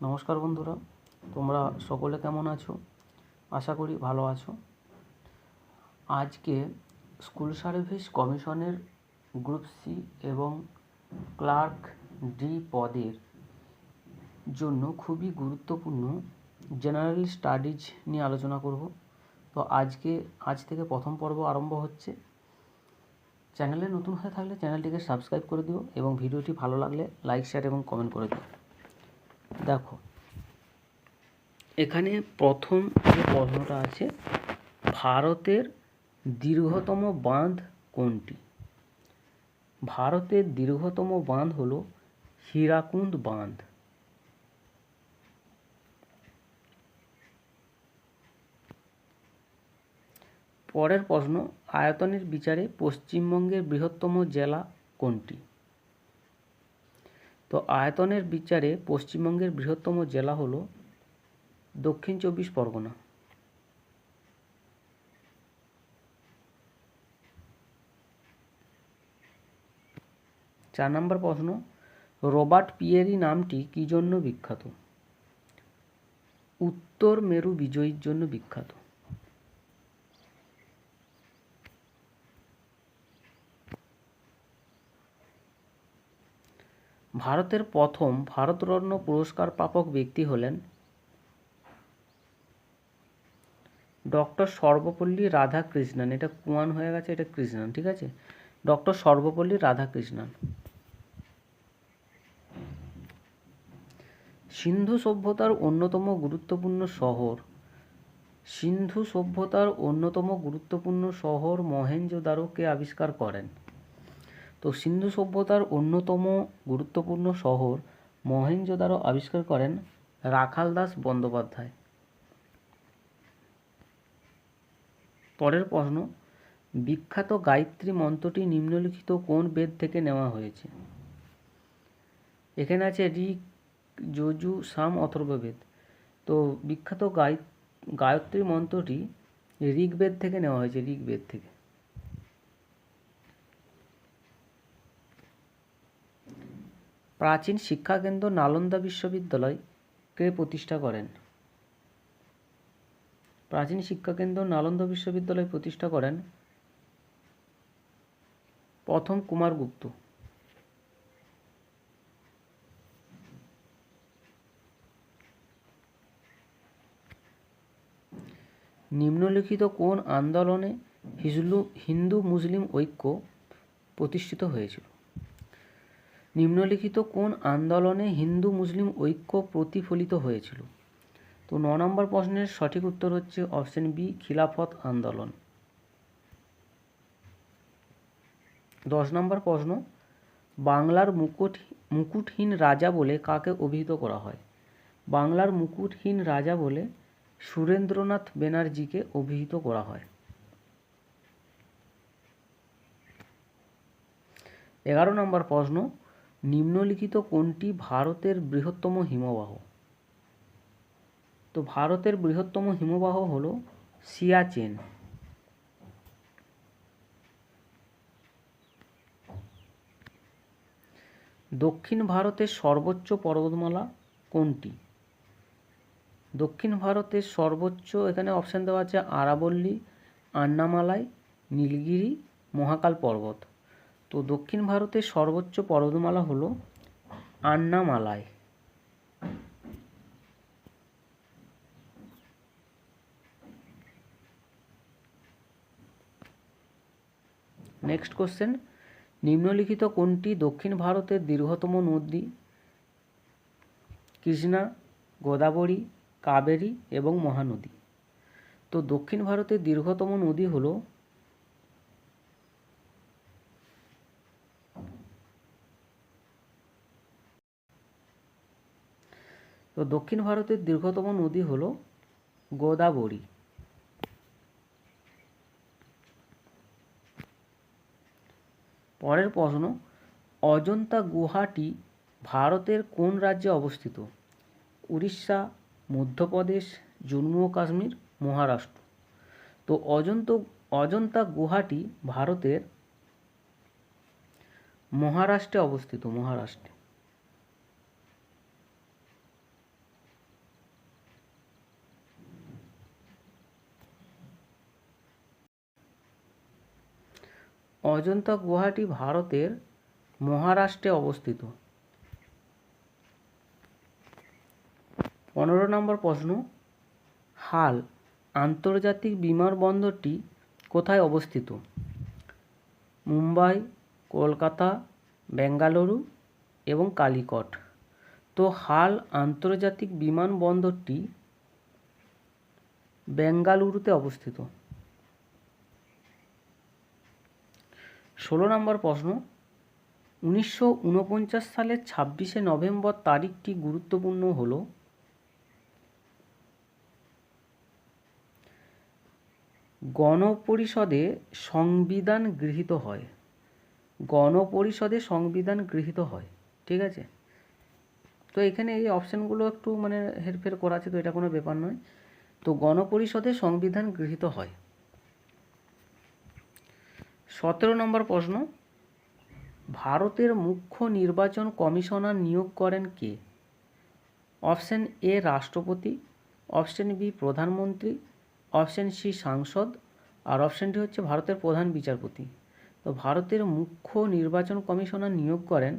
নমস্কার বন্ধুরা, তোমরা সকলে কেমন আছো? আশা করি ভালো আছো। আজকে স্কুল সার্ভিস কমিশনের গ্রুপ সি এবং ক্লার্ক ডি পদের জন্য খুবই গুরুত্বপূর্ণ জেনারেল স্টাডিজ নিয়ে আলোচনা করব। তো আজকে, আজ থেকে প্রথম পর্ব আরম্ভ হচ্ছে। চ্যানেলে নতুন হয়ে থাকলে চ্যানেলটিকে সাবস্ক্রাইব করে দিও এবং ভিডিওটি ভালো লাগলে লাইক, শেয়ার এবং কমেন্ট করে দিও। দেখো। এখানে প্রথম যে প্রশ্নটা আছে, ভারতের দীর্ঘতম বাঁধ কোনটি? ভারতের দীর্ঘতম বাঁধ হলো হীরাকুন্দ বাঁধ। পরের প্রশ্ন, আয়তনের বিচারে পশ্চিমবঙ্গের বৃহত্তম জেলা কোনটি? তো আয়তনের বিচারে পশ্চিমবঙ্গের বৃহত্তম জেলা হলো দক্ষিণ চব্বিশ পরগনা। চার নম্বর প্রশ্ন, রবার্ট পিয়েরি নামটি কী জন্য বিখ্যাত? উত্তর মেরু বিজয়ীর জন্য বিখ্যাত। ভারতের প্রথম ভারতরত্ন পুরস্কার প্রাপক ব্যক্তি হলেন ডক্টর সর্বপল্লী রাধাকৃষ্ণন। এটা কুয়ান হয়ে গেছে, এটা কৃষ্ণন, ঠিক আছে? ডক্টর সর্বপল্লী রাধাকৃষ্ণন। সিন্ধু সভ্যতার অন্যতম গুরুত্বপূর্ণ শহর। সিন্ধু সভ্যতার অন্যতম গুরুত্বপূর্ণ শহর মহেঞ্জোদারোকে আবিষ্কার করেন। তো সিন্ধু সভ্যতার অন্যতম গুরুত্বপূর্ণ শহর মহেঞ্জোদারো আবিষ্কার করেন রাখাল দাস বন্দ্যোপাধ্যায়। পরের প্রশ্ন, বিখ্যাত গায়ত্রী মন্ত্রটি নিম্নলিখিত কোন বেদ থেকে নেওয়া হয়েছে? এখানে আছে ঋক, যজু, সাম অথর্ববেদ। তো বিখ্যাত গায় গায়ত্রী মন্ত্রটি ঋগ্বেদ থেকে নেওয়া হয়েছে, ঋগ্বেদ থেকে। প্রাচীন শিক্ষাকেন্দ্র নালন্দা বিশ্ববিদ্যালয় কে প্রতিষ্ঠা করেন? প্রাচীন শিক্ষাকেন্দ্র নালন্দা বিশ্ববিদ্যালয় প্রতিষ্ঠা করেন প্রথম কুমারগুপ্ত নিম্নলিখিত কোন আন্দোলনে হিজলু হিন্দু মুসলিম ঐক্য প্রতিষ্ঠিত হয়েছিল? নিম্নলিখিত কোন আন্দোলনে হিন্দু মুসলিম ঐক্য প্রতিফলিত হয়েছিল? তো ন নম্বর প্রশ্নের সঠিক উত্তর হচ্ছে অপশন বি, খিলাফত আন্দোলন। দশ নম্বর প্রশ্ন, বাংলার মুকুট, মুকুটহীন রাজা বলে কাকে অভিহিত করা হয়? বাংলার মুকুটহীন রাজা বলে সুরেন্দ্রনাথ ব্যানার্জিকে অভিহিত করা হয়। এগারো নম্বর প্রশ্ন নিম্নলিখিত কোনটি ভারতের বৃহত্তম হিমবাহ? তো ভারতের বৃহত্তম হিমবাহ হল সিয়াচেন। দক্ষিণ ভারতের সর্বোচ্চ পর্বতমালা কোনটি? দক্ষিণ ভারতের সর্বোচ্চ এখানে অপশান দেওয়া আছে আরাবল্লী, আন্নামালাই, নীলগিরি, মহাকাল পর্বত। তো দক্ষিণ ভারতের সর্বোচ্চ পর্বতমালা হলো আন্নামালাই নেক্সট কোশ্চেন নিম্নলিখিত কোনটি দক্ষিণ ভারতের দীর্ঘতম নদী? কৃষ্ণা, গোদাবরী, কাবেরী এবং মহানদী। তো দক্ষিণ ভারতের দীর্ঘতম নদী হলো তো দক্ষিণ ভারতের দীর্ঘতম নদী হল গোদাবরী। পরের প্রশ্ন, অজন্তা গুহাটি ভারতের কোন রাজ্যে অবস্থিত? উড়িষ্যা, মধ্যপ্রদেশ, জম্মু ও কাশ্মীর, মহারাষ্ট্র। তো অজন্ত, অজন্তা গুহাটি ভারতের মহারাষ্ট্রে অবস্থিত, মহারাষ্ট্রে। অজন্তা গুয়াহাটি ভারতের মহারাষ্ট্রে অবস্থিত। পনেরো নম্বর প্রশ্ন, হাল আন্তর্জাতিক বিমানবন্দরটি কোথায় অবস্থিত? মুম্বাই, কলকাতা, বেঙ্গালুরু এবং কালিকট। তো হাল আন্তর্জাতিক বিমানবন্দরটি বেঙ্গালুরুতে অবস্থিত। ষোলো নম্বর প্রশ্ন, উনিশশো ঊনপঞ্চাশ সালের ছাব্বিশে নভেম্বর তারিখটি গুরুত্বপূর্ণ হল? গণপরিষদে সংবিধান গৃহীত হয়। গণপরিষদে সংবিধান গৃহীত হয়, ঠিক আছে? তো এখানে এই অপশানগুলো একটু মানে হেরফের করা আছে, তো এটা কোনো ব্যাপার নয়। তো গণপরিষদে সংবিধান গৃহীত হয়। সতেরো নম্বর প্রশ্ন, ভারতের মুখ্য নির্বাচন কমিশনার নিয়োগ করেন কে? অপশন এ রাষ্ট্রপতি, অপশন বি প্রধানমন্ত্রী, অপশন সি সাংসদ, আর অপশনটি হচ্ছে ভারতের প্রধান বিচারপতি। তো ভারতের মুখ্য নির্বাচন কমিশনার নিয়োগ করেন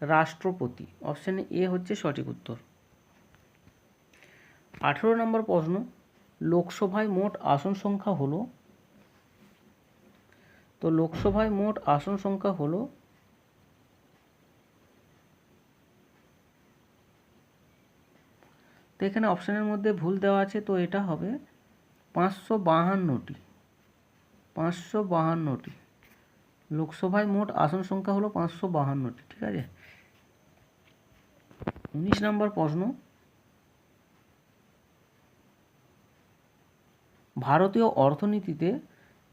রাষ্ট্রপতি। অপশন এ হচ্ছে সঠিক উত্তর। আঠেরো নম্বর প্রশ্ন, লোকসভায় মোট আসন সংখ্যা হলো তো লোকসভায় মোট আসন সংখ্যা হলো তো এখানে অপশানের মধ্যে ভুল দেওয়া আছে, তো এটা হবে পাঁচশো বাহান্নটি পাঁচশো বাহান্নটি। লোকসভায় মোট আসন সংখ্যা হলো পাঁচশো বাহান্নটি, ঠিক আছে? উনিশ নম্বর প্রশ্ন। ভারতীয় অর্থনীতিতে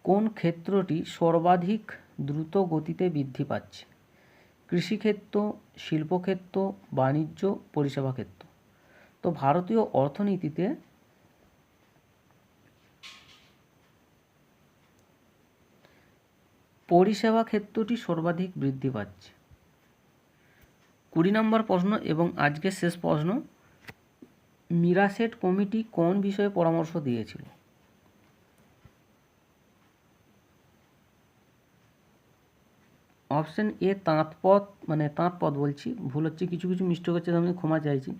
কোন ক্ষেত্রটি সর্বাধিক দ্রুত গতিতে বৃদ্ধি পাচ্ছে? কৃষিক্ষেত্র, শিল্পক্ষেত্র, বাণিজ্য, পরিষেবা ক্ষেত্র। তো ভারতীয় অর্থনীতিতে পরিষেবা ক্ষেত্রটি সর্বাধিক বৃদ্ধি পাচ্ছে। কুড়ি নম্বর প্রশ্ন এবং আজকের শেষ প্রশ্ন, মিরাসেট কমিটি কোন বিষয়ে পরামর্শ দিয়েছিল? অপশন এ তাঁতপথ মানে তাঁতপথ বলছি। ভুল হচ্ছে, কিছু কিছু মিস্টেক হচ্ছে আমি ক্ষমা চাইছি।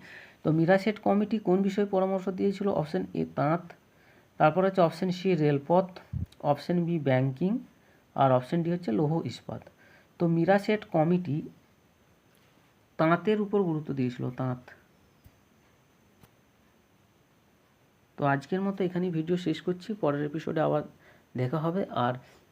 তো মিরাসেট কমিটি কোন বিষয়ে পরামর্শ দিয়েছিল? অপশন এ তাঁত। তারপর হচ্ছে অপশন সি রেলপথ। অপশন বি ব্যাংকিং আর অপশন ডি হচ্ছে লৌহ ইস্পাত। তো মিরাসেট কমিটি তাঁতের উপর গুরুত্ব দিয়েছিল, তাঁত। তো আজকের মতো এখানেই ভিডিও শেষ করছি। পরের এপিসোডে আবার দেখা হবে। আর